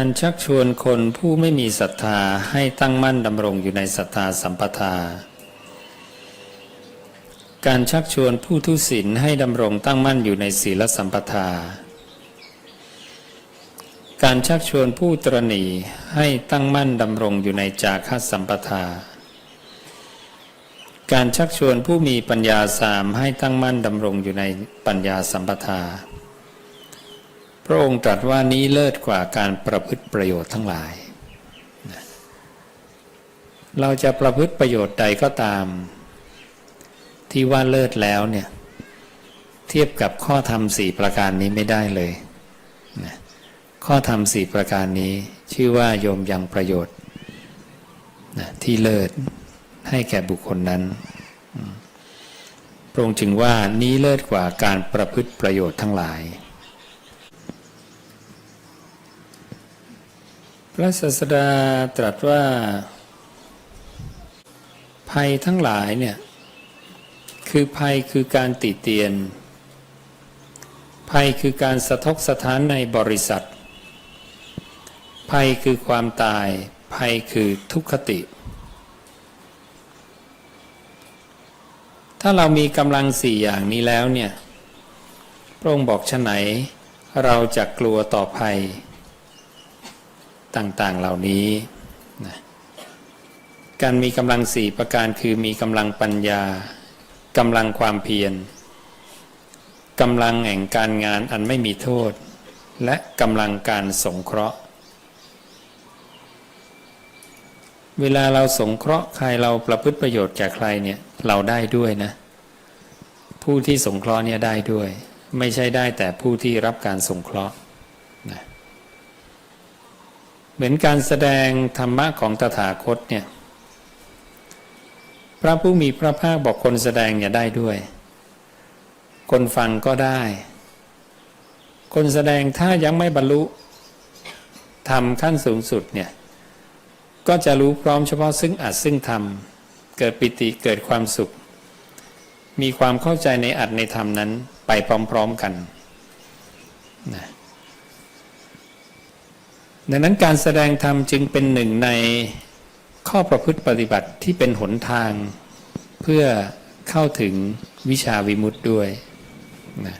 การชักชวนคนผู้ไม่มีศรัทธาให้ตั้งมั่นดำรงอยู่ในศรัทธาสัมปทา การชักชวนผู้ทุศีลให้ดำรงตั้งมั่นอยู่ในศีลสัมปทา การชักชวนผู้ตรณีให้ตั้งมั่นดำรงอยู่ในจาคสัมปทา การชักชวนผู้มีปัญญาสามให้ตั้งมั่นดำรงอยู่ในปัญญาสัมปทา พระองค์ตรัสว่านี้เลิศกว่าการประพฤติประโยชน์ทั้งหลาย เราจะประพฤติประโยชน์ใดก็ตาม ที่ว่าเลิศแล้วเนี่ยเทียบกับข้อธรรมสี่ประการนี้ไม่ได้เลยนะข้อธรรมสี่ประการนี้ชื่อว่าโยมยังประโยชน์นะที่เลิศให้แก่บุคคลนั้นพระองค์จึงว่านี้เลิศกว่าการประพฤติประโยชน์ทั้งหลาย ระศาสดาตรัสว่า ภัยทั้งหลายเนี่ย คือภัยคือการติเตียน ภัยคือการสะทกสะท้านในบริษัท ภัยคือความตาย ภัยคือทุกขติ ถ้าเรามีกำลังสี่อย่างนี้แล้วเนี่ย พระองค์บอกชะไหน เราจะกลัวต่อภัย ต่างๆเหล่านี้นะการมีกำลังสี่ประการคือมีกำลังปัญญากำลังความเพียรกำลังแห่งการงานอันไม่มีโทษ และกำลังการสงเคราะห์ เวลาเราสงเคราะห์ใครเราประพฤติประโยชน์แก่ใครเนี่ยเราได้ด้วยนะ ผู้ที่สงเคราะห์เนี่ยได้ด้วย ไม่ใช่ได้แต่ผู้ที่รับการสงเคราะห์ เหมือนการแสดงธรรมะของตถาคตเนี่ย พระผู้มีพระภาคบอกคนแสดงอย่าได้ด้วย คนฟังก็ได้ คนแสดงถ้ายังไม่บรรลุทำขั้นสูงสุดเนี่ย ก็จะรู้พร้อมเฉพาะซึ่งอัดซึ่งทำเกิดปิติเกิดความสุข มีความเข้าใจในอัดในธรรมนั้นไปพร้อม ๆกันนะ ดังนั้นการแสดงธรรมจึงเป็นหนึ่งในข้อประพฤติปฏิบัติที่เป็นหนทางเพื่อเข้าถึงวิชาวิมุตติด้วยนะ